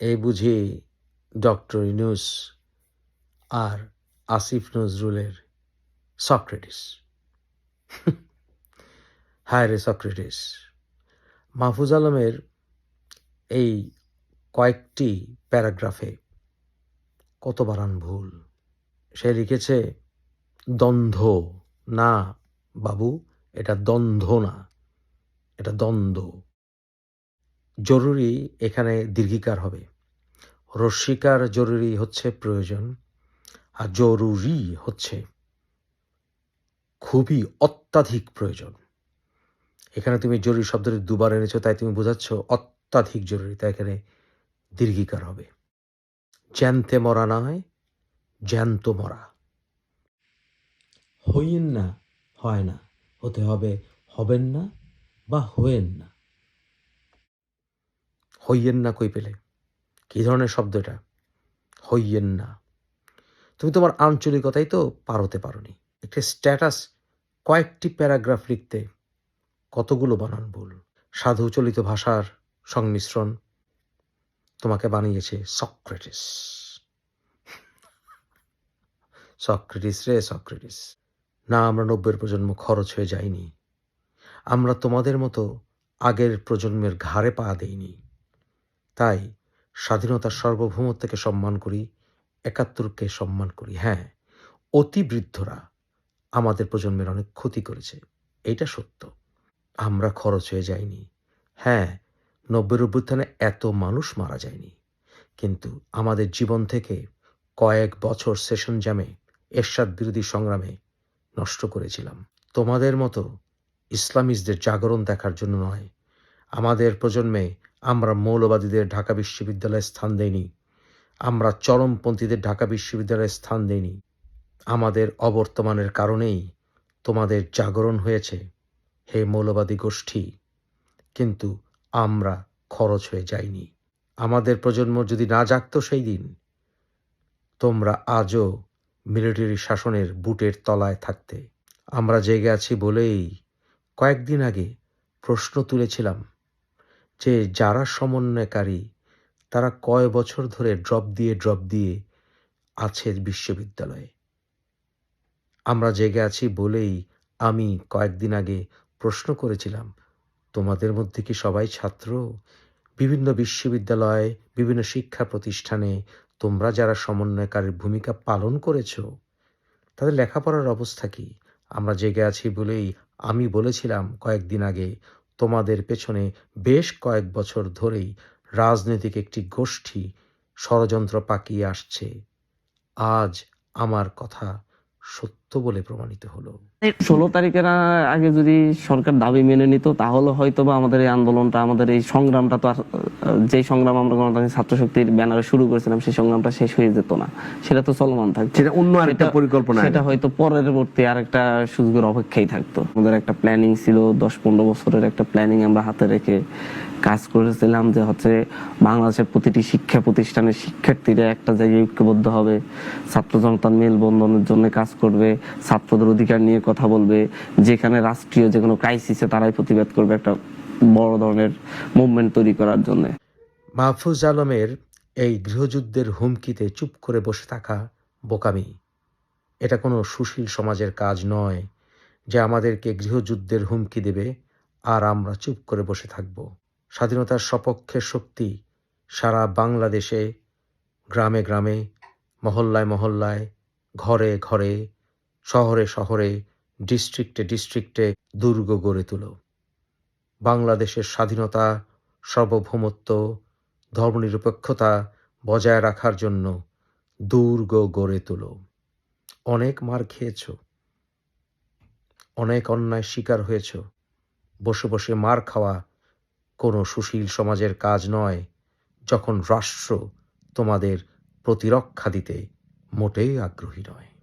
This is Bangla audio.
এই বুঝি ডক্টর ইনুস আর আসিফ নজরুলের সক্রেটিস। হায় রে সক্রেটিস। মাহফুজ আলমের এই কয়েকটি প্যারাগ্রাফে কত বারান ভুল। সে লিখেছে, দ্বন্দ্ব না বাবু, এটা দ্বন্দ্ব না, এটা দ্বন্দ্ব। জরুরি এখানে দীর্ঘিকার হবে। রস্বীকার জরুরি হচ্ছে প্রয়োজন আর জরুরি হচ্ছে খুবই অত্যাধিক প্রয়োজন। এখানে তুমি জরুরি শব্দটি দুবার এনেছো, তাই তুমি বোঝাচ্ছ অত্যাধিক জরুরি, তাই এখানে দীর্ঘিকার হবে। জ্যান্তে মরা নয়, জ্যান্ত মরা। হইয়েন না, হয় না, হতে হবে হবেন না বা হয়েন না। হইয়েন না কই পেলে? কি ধরনের শব্দ এটা? হইয়েন না তুমি তোমার আঞ্চলিকতাই তো পার পারতে পারোনি। একটি স্ট্যাটাস, কয়েকটি প্যারাগ্রাফ লিখতে কতগুলো বানান ভুল? সাধু চলিত ভাষার সংমিশ্রণ তোমাকে বানিয়েছে সক্রেটিস। সক্রেটিস রে, সক্রেটিস। না, আমরা নব্বের প্রজন্ম খরচ হয়ে যাইনি। আমরা তোমাদের মতো আগের প্রজন্মের ঘাড়ে পা দেইনি। তাই স্বাধীনতার সার্বভৌমত্বকে সম্মান করি, একাত্তরকে সম্মান করি। হ্যাঁ অতি বৃদ্ধরা আমাদের প্রজন্মের অনেক ক্ষতি করেছে, এটা সত্য। আমরা খরচ হয়ে যাইনি। হ্যাঁ নব্বের অভ্যুত্থানে এত মানুষ মারা যায়নি। কিন্তু আমাদের জীবন থেকে কয়েক বছর সেশন জ্যামে, এরশাদ বিরোধী সংগ্রামে নষ্ট করেছিলাম। তোমাদের মতো ইসলামিস্টদের জাগরণ দেখার জন্য নয়, আমাদের প্রজন্মে আমরা মৌলবাদীদের ঢাকা বিশ্ববিদ্যালয়ে স্থান দেইনি। আমরা চরমপন্থীদের ঢাকা বিশ্ববিদ্যালয়ে স্থান দেইনি। আমাদের অবর্তমানের কারণেই তোমাদের জাগরণ হয়েছে, হে মৌলবাদী গোষ্ঠী। কিন্তু আমরা খরচ হয়ে যাইনি। আমাদের প্রজন্ম যদি না জাগত সেই দিন, তোমরা আজও মিলিটারি শাসনের বুটের তলায় থাকতে। আমরা জেগে আছি বলেই কয়েকদিন আগে প্রশ্ন তুলেছিলাম যে যারা সমন্বয়কারী, তারা কয় বছর ধরে ড্রপ দিয়ে ড্রপ দিয়ে আছে বিশ্ববিদ্যালয়ে। আমরা জেগে আছি বলেই আমি কয়েকদিন আগে প্রশ্ন করেছিলাম, তোমাদের মধ্যে কি সবাই ছাত্র? বিভিন্ন বিশ্ববিদ্যালয়, বিভিন্ন শিক্ষা প্রতিষ্ঠানে তোমরা যারা সমন্বয়কারীর ভূমিকা পালন করেছ, তাদের লেখাপড়ার অবস্থা কি? আমরা জেগে আছি বলেই আমি বলেছিলাম কয়েকদিন আগে তোমাদের পেছনে বেশ কয়েক বছর ধরেই রাজনৈতিক একটি গোষ্ঠী ষড়যন্ত্র পাকিয়ে আসছে। আজ আমার কথা সত্য। বলে প্রমাণিত হলো। ষোলো তারিখের আগে যদি সরকার দাবি মেনে নিত তাহলে হয়তো বা আমাদের এই আন্দোলনটা আমাদের এই সংগ্রামটা তো আর যে সংগ্রাম আমরা গণতান্ত্রিক ছাত্র শক্তির ব্যানারে শুরু করেছিলাম সেই সংগ্রামটা শেষ হয়ে যেত না। সেটা তো চলমান থাকতো। সেটা অন্য আরেকটা পরিকল্পনা সেটা হয়তো পরবর্তী আর একটা সুযোগের অপেক্ষাই থাকতো। আমাদের একটা প্ল্যানিং ছিল দশ পনেরো বছরের একটা প্ল্যানিং আমরা হাতে রেখে কাজ করেছিলাম যে হচ্ছে বাংলাদেশের প্রতিটি শিক্ষা প্রতিষ্ঠানের শিক্ষার্থীরা একটা জায়গায় ঐক্যবদ্ধ হবে ছাত্র জনতার মেলবন্ধনের জন্য কাজ করবে ছাত্রদের অধিকার নিয়ে কথা বলবে। যেখানে রাষ্ট্রীয় যে কোনো ক্রাইসিসে তারাই প্রতিবাদ করবে একটা বড় ধরনের মুভমেন্ট তৈরি করার জন্য। মাহফুজ আলমের এই গৃহযুদ্ধের হুমকিতে চুপ করে বসে থাকা বোকামি। এটা কোনো সুশীল সমাজের কাজ নয় যে আমাদেরকে গৃহযুদ্ধের হুমকি দেবে আর আমরা চুপ করে বসে থাকব। স্বাধীনতার সপক্ষের শক্তি সারা বাংলাদেশে গ্রামে গ্রামে, মহল্লায় মহল্লায়, ঘরে ঘরে শহরে শহরে ডিস্ট্রিক্টে ডিস্ট্রিক্টে দুর্গ গড়ে তুলো। বাংলাদেশের স্বাধীনতা, সার্বভৌমত্ব, ধর্মনিরপেক্ষতা বজায় রাখার জন্য দুর্গ গড়ে তোলো। অনেক মার খেয়েছ। অনেক অন্যায় শিকার হয়েছ। বসে বসে মার খাওয়া কোনো সুশীল সমাজের কাজ নয় যখন রাষ্ট্র তোমাদের প্রতিরক্ষা দিতে মোটেই আগ্রহী নয়।